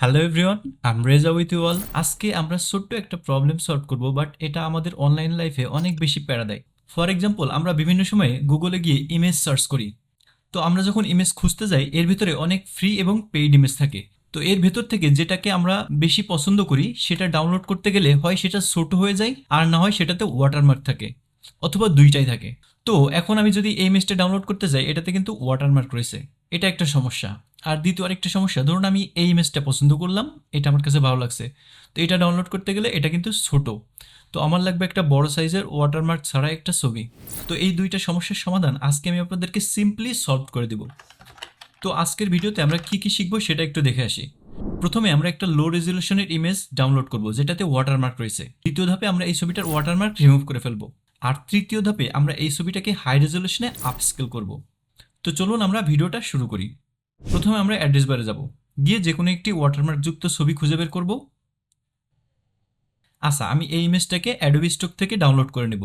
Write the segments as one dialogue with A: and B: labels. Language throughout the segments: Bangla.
A: Hello everyone I'm Reza with you all আজকে আমরা ছোট্ট একটা প্রবলেম সলভ করব বাট এটা আমাদের অনলাইন লাইফে অনেক বেশি প্যারা দেয়। ফর এক্সাম্পল আমরা বিভিন্ন সময়ে গুগলে গিয়ে ইমেজ সার্চ করি। তো আমরা যখন ইমেজ খুঁজতে যাই, এর ভিতরে অনেক ফ্রি এবং পেইড ইমেজ থাকে। তো এর ভেতর থেকে যেটাকে আমরা বেশি পছন্দ করি, সেটা ডাউনলোড করতে গেলে হয় সেটা ছোট হয়ে যায়, আর না হয় সেটাতে ওয়াটারমার্ক থাকে, অথবা দুইটাই থাকে। তো এখন আমি যদি এই ইমেজটা ডাউনলোড করতে যাই, এটাতে কিন্তু ওয়াটারমার্ক রয়েছে। এটা একটা সমস্যা। আর দ্বিতীয় আরেকটা সমস্যা, ধরুন আমি এই ইমেজটা পছন্দ করলাম, এটা আমার কাছে ভালো লাগছে। তো এটা ডাউনলোড করতে গেলে এটা কিন্তু ছোট। তো আমার লাগবে একটা বড় সাইজের ওয়াটারমার্ক ছাড়া একটা ছবি। তো এই দুইটা সমস্যার সমাধান আজকে আমি আপনাদেরকে সিম্পলি সলভ করে দেব। তো আজকের ভিডিওতে আমরা কি কি শিখব সেটা একটু দেখে আসি। প্রথমে আমরা একটা লো রেজলিউশনের ইমেজ ডাউনলোড করব, যেটাতে ওয়াটারমার্ক রয়েছে। দ্বিতীয় ধাপে আমরা এই ছবিটার ওয়াটারমার্ক রিমুভ করে ফেলব। আর তৃতীয় ধাপে আমরা এই ছবিটাকে হাই রেজলিউশনে আপস্কেল করব। তো চলুন আমরা ভিডিওটা শুরু করি। প্রথমে আমরা অ্যাড্রেস বারে যাব। গিয়ে যে কোনো একটি ওয়াটারমার্ক যুক্ত ছবি খুঁজে বের করব। আচ্ছা আমি এই ইমেজটাকে অ্যাডোবি স্টক থেকে ডাউনলোড করে নেব।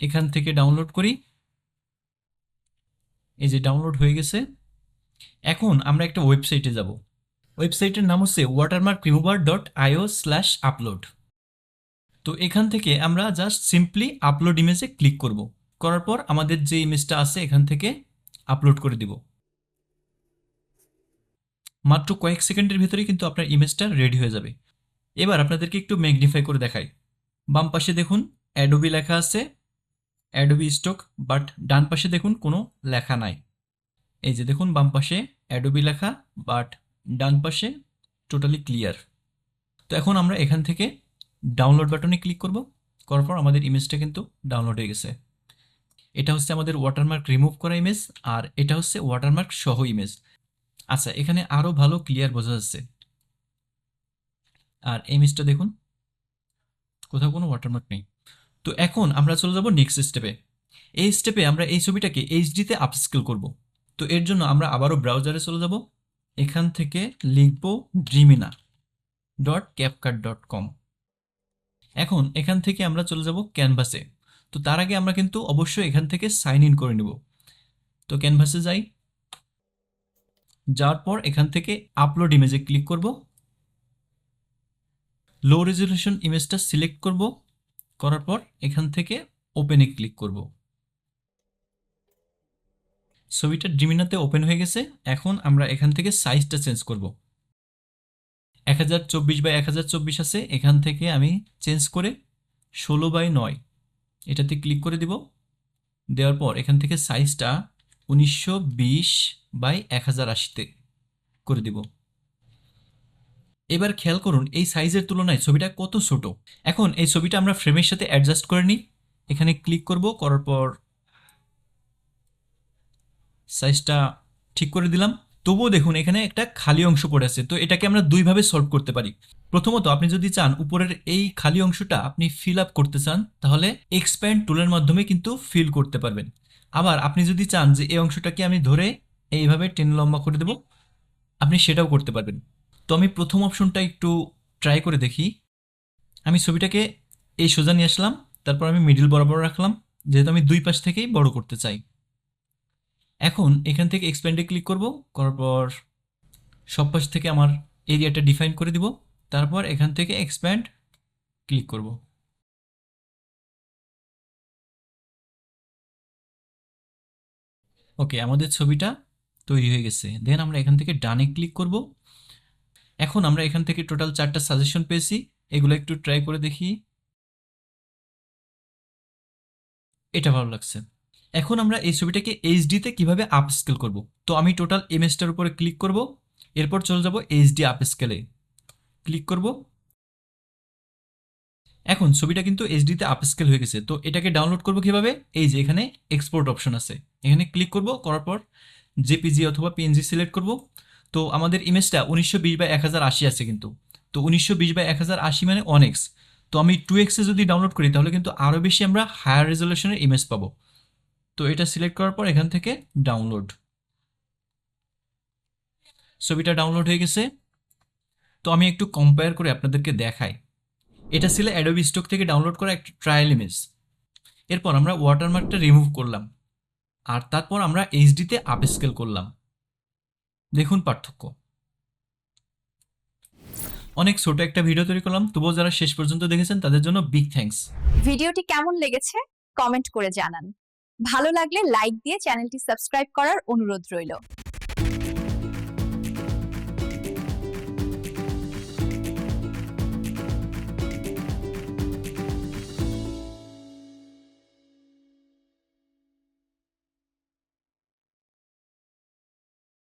A: এখান থেকে ডাউনলোড করি। এই যে ডাউনলোড হয়ে গেছে। এখন আমরা একটা ওয়েবসাইটে যাব। ওয়েবসাইটের নাম হচ্ছে watermark remover dot IO slash upload তো এখান থেকে আমরা জাস্ট সিম্পলি আপলোড ইমেজে ক্লিক করব। করার পর আমাদের যে ইমেজটা আছে এখান থেকে আপলোড করে দিব। মাত্র কয়েক সেকেন্ডের ভিতরেই কিন্তু আপনার ইমেজটা রেডি হয়ে যাবে। এবার আপনাদেরকে একটু ম্যাগনিফাই করে দেখাই। বাম পাশে দেখুন অ্যাডোবি লেখা আছে অ্যাডোবি স্টক বাট ডান পাশে দেখুন কোনো লেখা নাই। এই যে দেখুন, বাম পাশে অ্যাডোবি লেখা বাট ডান পাশে টোটালি ক্লিয়ার তো এখন আমরা এখান থেকে ডাউনলোড বাটনে ক্লিক করব। করার পর আমাদের ইমেজটা কিন্তু ডাউনলোড হয়ে গেছে। এটা হচ্ছে আমাদের ওয়াটারমার্ক রিমুভ করা ইমেজ আর এটা হচ্ছে ওয়াটারমার্ক সহ ইমেজ আচ্ছা এখানে আরও ভালো ক্লিয়ার বোঝা যাচ্ছে। আর এই ইমেজটা দেখুন। কোথাও কোনো ওয়াটারমার্ক নেই। তো এখন আমরা চলে যাব নেক্সট স্টেপে এই স্টেপে আমরা এই ছবিটাকে এইচডিতে আপস্কেল করব। তো এর জন্য আমরা আবারও ব্রাউজারে চলে যাব। এখান থেকে লিখব Dreamina dot CapCut dot com এখন এখান থেকে আমরা চলে যাব ক্যানভাসে তো তার আগে আমরা কিন্তু অবশ্যই এখান থেকে সাইন ইন করে নেব। তো ক্যানভাসে যাই। যাওয়ার পর এখান থেকে আপলোড ইমেজে ক্লিক করব। লো রেজলিউশন ইমেজটা সিলেক্ট করব। করার পর এখান থেকে ওপেনে ক্লিক করব। ছবিটা ডিমিনাতে ওপেন হয়ে গেছে। এখন আমরা এখান থেকে সাইজটা চেঞ্জ করব। এক হাজার চব্বিশ বাই এক হাজার চব্বিশ আছে। এখান থেকে আমি চেঞ্জ করে ষোলো বাই নয় এটাতে ক্লিক করে দিব। দেওয়ার পর এখান থেকে সাইজটা উনিশশো বিশ বাই এক হাজার আশিতে করে দিব। এবার খেয়াল করুন, এই সাইজের তুলনায় ছবিটা কত ছোট। এখন এই ছবিটা আমরা ফ্রেমের সাথে অ্যাডজাস্ট করে নিই। এখানে ক্লিক করব, করার পর সাইজটা ঠিক করে দিলাম। তবুও দেখুন, এখানে একটা খালি অংশ পড়ে আছে, তো এটাকে আমরা দুইভাবে সলভ করতে পারি। প্রথমত, আপনি যদি চান উপরের এই খালি অংশটা আপনি ফিল আপ করতে চান, তাহলে এক্সপ্যান্ড টুলের মাধ্যমে কিন্তু ফিল করতে পারবেন। আবার আপনি যদি চান যে এই অংশটাকে আমি ধরে এইভাবে টেনে লম্বা করে দেব, আপনি সেটাও করতে পারবেন। তো আমি প্রথম অপশনটা একটু ট্রাই করে দেখি। আমি ছবিটাকে এই সোজা নিয়ে আসলাম, তারপর আমি মিডিল বরাবর রাখলাম, যেহেতু আমি দুই পাশ থেকেই বড় করতে চাই। এখন এখান থেকে এক্সপ্যান্ডে ক্লিক করব, করার পর সব পাশ থেকে আমার এরিয়াটা ডিফাইন করে দিব, তারপর এখান থেকে এক্সপ্যান্ড ক্লিক করব। ওকে আমাদের ছবিটা তৈরি হয়ে গেছে। দেন আমরা এখান থেকে ডানে ক্লিক করব। এখন আমরা এখান থেকে টোটাল চারটা সাজেশন পেয়েছি। এগুলো একটু ট্রাই করে দেখি। এটা ভালো লাগছে। এখন আমরা এই ছবিটাকে এইচডিতে কীভাবে আপস্কেল করব? তো আমি টোটাল ইমেজটার উপরে ক্লিক করব। এরপর চলে যাব এইচডি আপস্কেলে ক্লিক করব। এখন ছবিটা কিন্তু এইচডিতে আপস্কেল হয়ে গেছে, তো এটাকে ডাউনলোড করব কীভাবে? এই যে এখানে এক্সপোর্ট অপশন আছে। এখানে ক্লিক করব, করার পর জেপিজি অথবা পিএনজি সিলেক্ট করব। তো আমাদের ইমেজটা উনিশশো বিশ বাই এক হাজার আশি আছে কিন্তু। তো উনিশশো বিশ বাই এক হাজার আশি মানে ওয়ান এক্স তো আমি টু এক্সে যদি ডাউনলোড করি, তাহলে কিন্তু আরও বেশি আমরা হায়ার রেজলিউশনের ইমেজ পাবো। তো এটা সিলেক্ট করার পর এখান থেকে ডাউনলোড ছবিটা ডাউনলোড হয়ে গেছে। তো আমি একটু কম্পেয়ার করে আপনাদেরকে দেখাই। এটা ছিল অ্যাডোবি স্টক থেকে ডাউনলোড করা একটা ট্রায়াল ইমেজ এরপর আমরা ওয়াটারমার্কটা রিমুভ করলাম। আর তারপর আমরা এইচডিতে আপস্কেল করলাম। দেখুন পার্থক্য। অনেক ছোট একটা ভিডিও তৈরি করলাম। তবুও যারা শেষ পর্যন্ত দেখেছেন, তাদের জন্য বিগ থ্যাঙ্কস
B: ভিডিওটি কেমন লেগেছে? কমেন্ট করে জানান। ভালো লাগলে লাইক দিয়ে চ্যানেলটি সাবস্ক্রাইব করার অনুরোধ রইল।